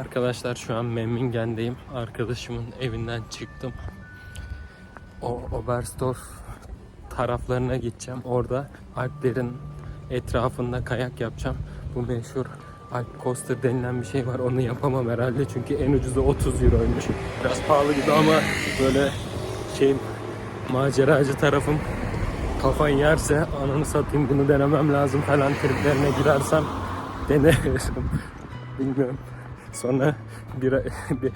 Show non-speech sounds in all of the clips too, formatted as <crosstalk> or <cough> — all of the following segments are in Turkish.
Arkadaşlar şu an Memmingen'deyim. Arkadaşımın evinden çıktım. O Oberstdorf taraflarına gideceğim. Orada Alplerin etrafında kayak yapacağım. Bu meşhur Alp Coaster denilen bir şey var. Onu yapamam herhalde çünkü en ucuzu 30 euroymuş. Biraz pahalı gibi ama böyle şeyim maceracı tarafım kafayı yerse ananı satayım bunu denemem lazım falan triplerine girersem denerim. <laughs> Bilmiyorum. Sonra bir ay, <laughs> bir,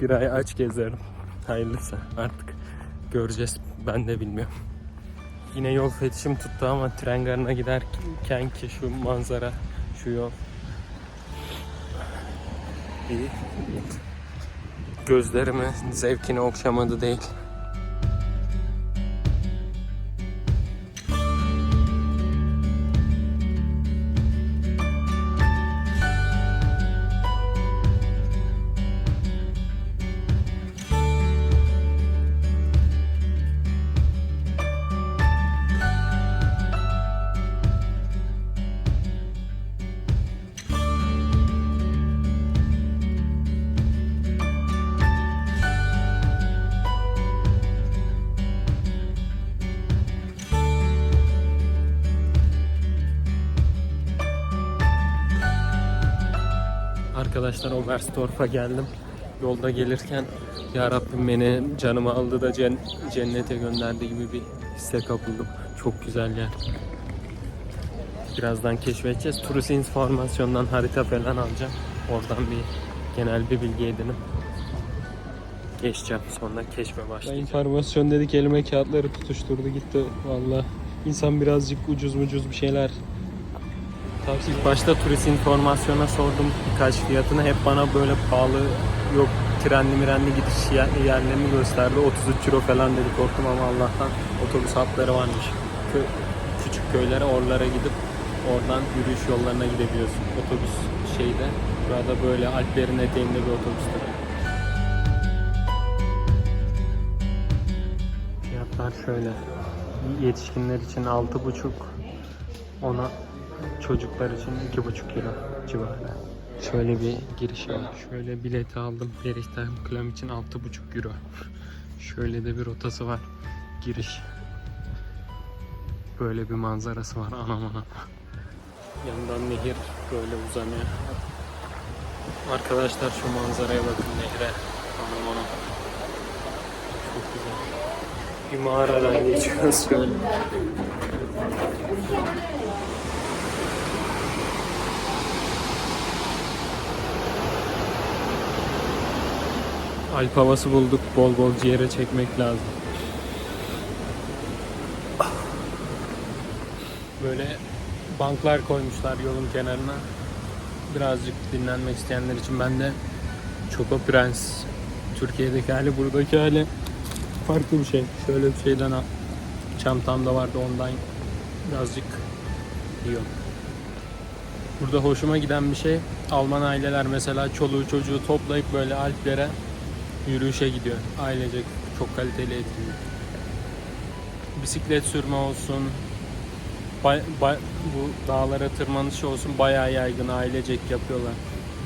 bir ay aç gezerim. Hayırlısı artık göreceğiz. Ben de bilmiyorum. Yine yol fetişim tuttu ama tren garına giderken ki şu manzara, şu yol iyi. Gözlerimi zevkini okşamadı değil. Arkadaşlar Oberstdorf'a geldim. Yolda gelirken Ya Rabbim beni canımı aldı da cen- cennete gönderdi gibi bir hisse kapıldım. Çok güzel yer. Birazdan keşfedeceğiz. Turist informasyondan harita falan alacağım. Oradan bir genel bir bilgi edinip geçeceğim. Sonra keşfe başlayacağım. İnformasyon dedik elime kağıtları tutuşturdu gitti. Valla insan birazcık ucuz mucuz bir şeyler ilk başta turist informasyona sordum birkaç fiyatını. Hep bana böyle pahalı yok trenli mirenli gidiş yer- yerlerini gösterdi. 33 euro falan dedi korktum ama Allah'tan otobüs hatları varmış. Kö- küçük köylere oralara gidip oradan yürüyüş yollarına gidebiliyorsun. Otobüs şeyde burada böyle Alplerin eteğinde bir otobüs duruyor. Fiyatlar şöyle. Yetişkinler için 6,5 ona çocuklar için 2,5 kilo civarı. Şöyle bir giriş var. Şöyle bileti aldım. Berichtein Klam için 6,5 euro. Şöyle de bir rotası var. Giriş. Böyle bir manzarası var. Anam anam. Yandan nehir böyle uzanıyor. Arkadaşlar şu manzaraya bakın nehre. Anam anam. Çok güzel. Bir mağaradan geçiyoruz şöyle. Alp havası bulduk. Bol bol ciğere çekmek lazım. Böyle banklar koymuşlar yolun kenarına. Birazcık dinlenmek isteyenler için ben de Choco Prens Türkiye'deki hali buradaki hali farklı bir şey. Şöyle bir şeyden al. Çantamda vardı ondan birazcık yiyorum. Burada hoşuma giden bir şey Alman aileler mesela çoluğu çocuğu toplayıp böyle Alplere yürüyüşe gidiyor. Ailecek çok kaliteli etkinlik. Bisiklet sürme olsun, bay- bay- bu dağlara tırmanış olsun bayağı yaygın ailecek yapıyorlar.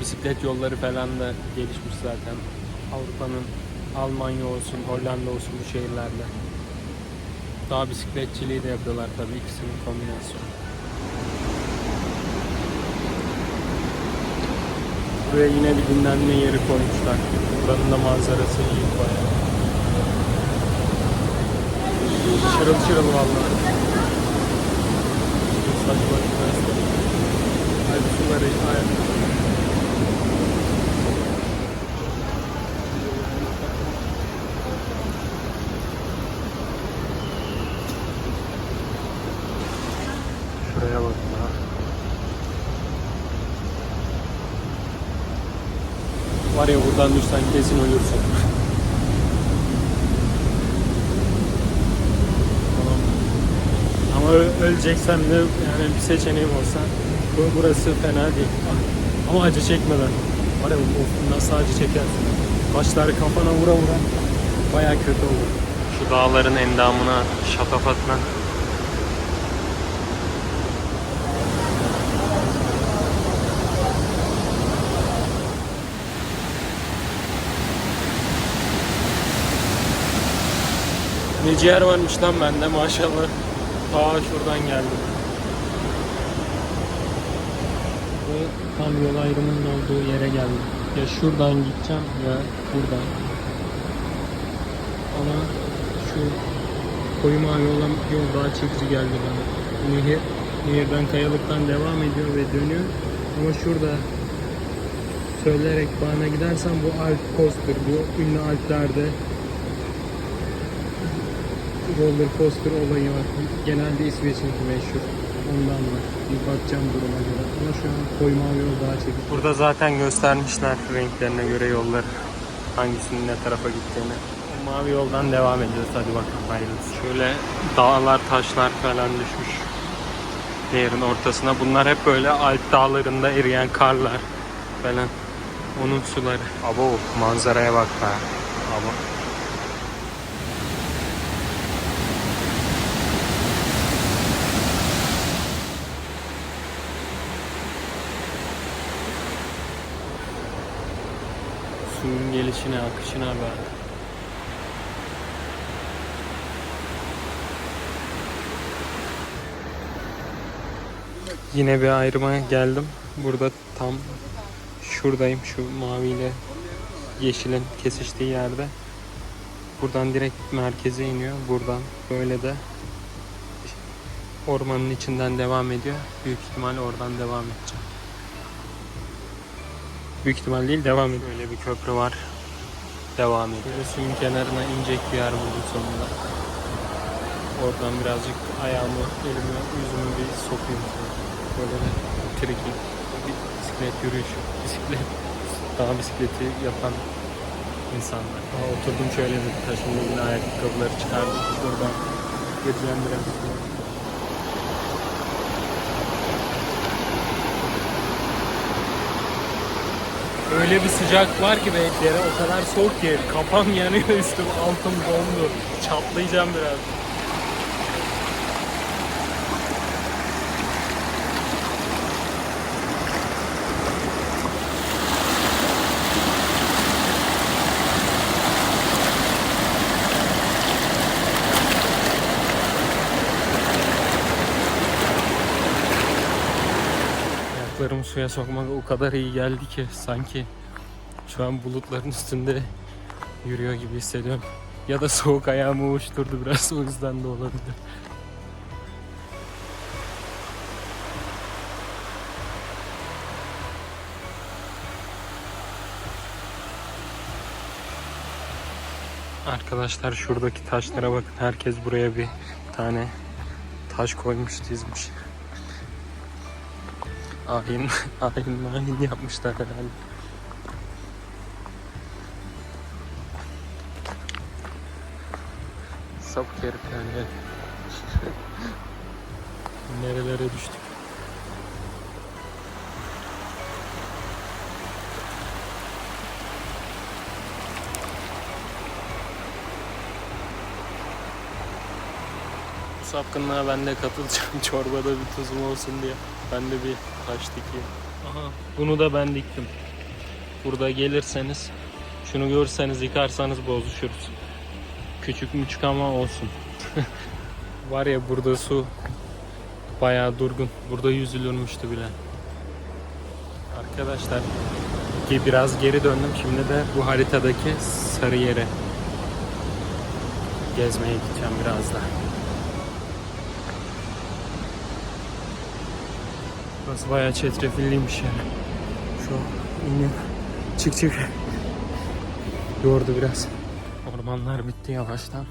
Bisiklet yolları falan da gelişmiş zaten. Avrupa'nın Almanya olsun, Hollanda olsun bu şehirlerde. Dağ bisikletçiliği de yapıyorlar tabii ikisinin kombinasyonu. Buraya yine bir dinlenme yeri koymuşlar. Buranın da manzarası iyi bayağı. Şırıl şırıl vallahi. Saçma üniversite. Hadi suları ayak. Şuraya bakın ha. Var ya buradan düşsen kesin ölürsün. Tamam. Ama öleceksem de yani bir seçeneğim olsa bu- burası fena değil. Ama acı çekmeden. Var ya of, nasıl acı çekersin. Başları kafana vura vura baya kötü olur. Şu dağların endamına, şatafatına Ciğer varmış lan bende maşallah. Ta şuradan geldim. Ve tam yol ayrımının olduğu yere geldim. Ya şuradan gideceğim ya buradan. Ama şu koyu mavi olan yol daha çekici geldi bana. Nehir, nehirden kayalıktan devam ediyor ve dönüyor. Ama şurada söyleyerek bana gidersen bu Alp Coaster, bu ünlü Alplerde roller coaster olayı var. Genelde İsveç'inki meşhur. Ondan var. Bir bakacağım duruma göre. Ama şu an koyu mavi yol daha çekici. Burada zaten göstermişler renklerine göre yolları. Hangisinin ne tarafa gittiğini. Mavi yoldan devam ediyoruz. Hadi bakalım hayırlısı. Şöyle dağlar, taşlar falan düşmüş. Nehirin ortasına. Bunlar hep böyle Alp dağlarında eriyen karlar falan. Onun suları. Abo manzaraya bak be. Abo. Suyun gelişine, akışına bak. Yine bir ayrıma geldim. Burada tam şuradayım. Şu maviyle yeşilin kesiştiği yerde. Buradan direkt merkeze iniyor. Buradan böyle de ormanın içinden devam ediyor. Büyük ihtimal oradan devam edeceğim. Büyük ihtimal değil devam ediyor. Böyle bir köprü var. Devam ediyor. Böyle suyun kenarına inecek bir yer buldum sonunda. Oradan birazcık ayağımı, elimi, yüzümü bir sokayım. Böyle bir trekking, bir bisiklet yürüyüşü, bisiklet, dağ bisikleti yapan insanlar. Aa, oturdum şöyle bir yine ayakkabıları çıkardım. Buradan gideceğim biraz. Öyle bir sıcak var ki beklere o kadar soğuk ki kafam yanıyor üstüm altım dondu. Çatlayacağım biraz. Suya sokmak o kadar iyi geldi ki sanki şu an bulutların üstünde yürüyor gibi hissediyorum. Ya da soğuk ayağımı uçturdu biraz o yüzden de olabilir. Arkadaşlar şuradaki taşlara bakın. Herkes buraya bir tane taş koymuş, dizmiş. Ayin, ayin, ayin yapmışlar herhalde. Sapık herif yani. <laughs> Nerelere düştük. Bu sapkınlığa ben de katılacağım. <laughs> Çorbada bir tuzum olsun diye. Ben de bir taş dikeyim. Aha, bunu da ben diktim. Burada gelirseniz, şunu görseniz yıkarsanız bozuşuruz. Küçük müçük ama olsun. <laughs> Var ya burada su bayağı durgun. Burada yüzülürmüştü bile. Arkadaşlar ki biraz geri döndüm. Şimdi de bu haritadaki sarı yere gezmeye gideceğim biraz da. Burası bayağı çetrefilliymiş yani. Şu iniyor. Çık çık. Yordu biraz. Ormanlar bitti yavaştan.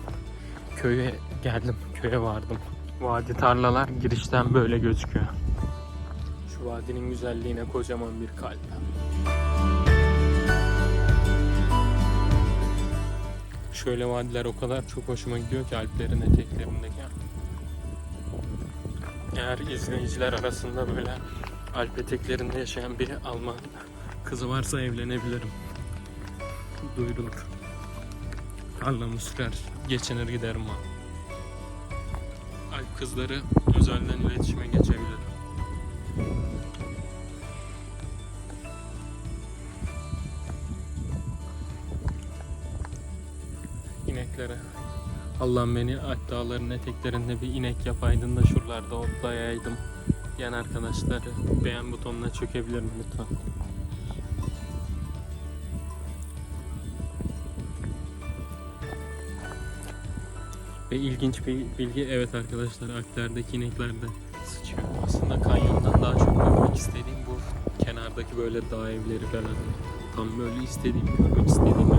Köye geldim. Köye vardım. Vadi tarlalar girişten böyle gözüküyor. Şu vadinin güzelliğine kocaman bir kalp. Şöyle vadiler o kadar çok hoşuma gidiyor ki Alplerin eteklerindeki. Eğer izleyiciler arasında böyle Alp eteklerinde yaşayan bir Alman kızı varsa evlenebilirim. Duyurulur. Tarlamı sürer, geçinir giderim ha. Alp kızları özelden iletişime geçebilir. İneklere Allah'ım beni Alp dağlarının eteklerinde bir inek yapaydın da şuralarda otlayaydım diyen arkadaşları beğen butonuna çökebilir mi lütfen? Ve ilginç bir bilgi evet arkadaşlar Alplerdeki inekler de sıçıyor. Aslında kanyondan daha çok görmek istediğim bu kenardaki böyle dağ evleri falan. Tam böyle istediğim, görmek istediğim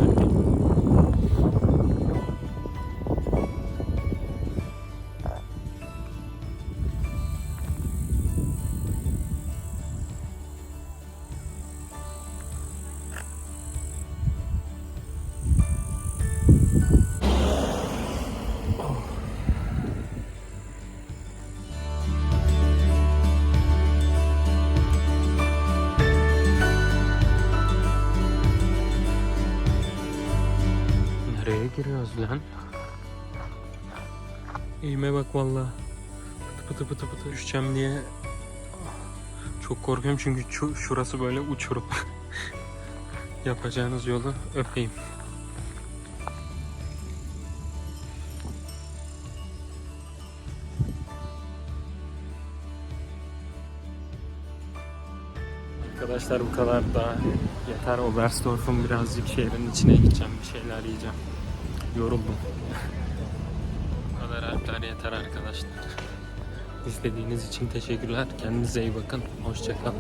Nereye giriyoruz lan? Eğime bak valla. Pıtı pıtı pıtı pıtı düşeceğim diye çok korkuyorum çünkü şu, şurası böyle uçurum. <laughs> Yapacağınız yolu öpeyim. Arkadaşlar bu kadar da yeter. Oberstdorf'un birazcık şehrin içine gideceğim. Bir şeyler yiyeceğim. Yoruldum. bu kadar Alpler yeter arkadaşlar. İzlediğiniz için teşekkürler. Kendinize iyi bakın. Hoşçakalın.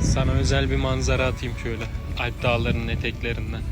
Sana özel bir manzara atayım şöyle. Alp dağlarının eteklerinden.